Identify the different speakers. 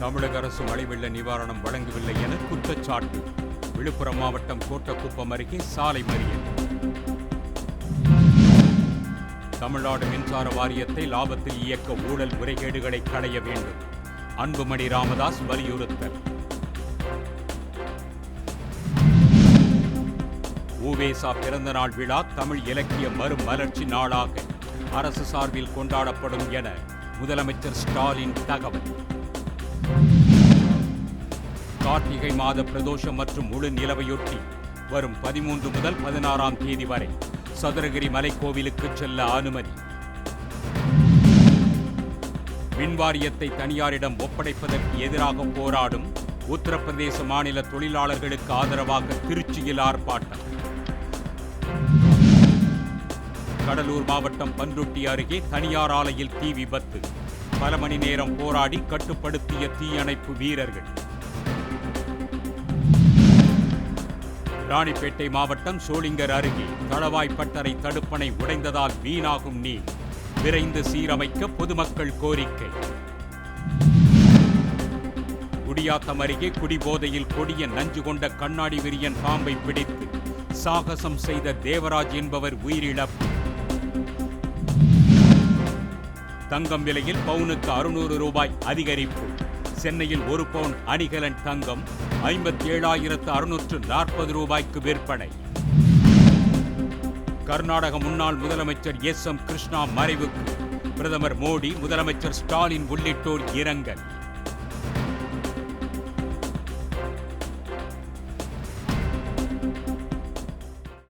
Speaker 1: தமிழக அரசு மழை வெள்ள நிவாரணம் வழங்கவில்லை என குற்றச்சாட்டு. விழுப்புரம் மாவட்டம் கோட்டக்குப்பம் அருகே சாலை மறியல். தமிழ்நாடு மின்சார வாரியத்தை லாபத்தில் இயக்க ஊழல் முறைகேடுகளை களைய வேண்டும். அன்புமணி ராமதாஸ் வலியுறுத்தல். ஊவேசா பிறந்தநாள் விழா தமிழ் இலக்கிய மறுமலர்ச்சி நாளாக. அரசு சார்பில் கொண்டாடப்படும் என முதலமைச்சர் ஸ்டாலின் தகவல். கார்த்திகை மாத பிரதோஷம் மற்றும் முழு நிலவையொட்டி வரும் பதிமூன்று முதல் பதினாறாம் தேதி வரை சதுரகிரி மலைக்கோவிலுக்கு செல்ல அனுமதி. மின்வாரியத்தை தனியாரிடம் ஒப்படைப்பதற்கு எதிராக போராடும் உத்தரப்பிரதேச மாநில தொழிலாளர்களுக்கு ஆதரவாக திருச்சியில் ஆர்ப்பாட்டம். கடலூர் மாவட்டம் பன்ருட்டி அருகே தனியார் ஆலையில் தீ விபத்து. பல மணி நேரம் போராடி கட்டுப்படுத்திய தீயணைப்பு வீரர்கள். ராணிப்பேட்டை மாவட்டம் சோளிங்கர் அருகே தளவாய் பட்டறை தடுப்பணை உடைந்ததால் வீணாகும் நீர். விரைந்து சீரமைக்க பொதுமக்கள் கோரிக்கை. குடியாத்தம் அருகே குடிபோதையில் கொடிய நஞ்சு கொண்ட கண்ணாடி விரியன் பாம்பை பிடித்து சாகசம் செய்த தேவராஜ் என்பவர் உயிரிழப்பு. தங்கம் விலையில் பவுனுக்கு அறுநூறு ரூபாய் அதிகரிப்பு. சென்னையில் ஒரு பவுன் அணிகலன் தங்கம் ஐம்பத்தி ஏழாயிரத்து அறுநூற்று நாற்பது ரூபாய்க்கு விற்பனை. கர்நாடக முன்னாள் முதலமைச்சர் எஸ் எம் கிருஷ்ணா மறைவுக்கு. பிரதமர் மோடி முதலமைச்சர் ஸ்டாலின் உள்ளிட்டோர் இரங்கல்.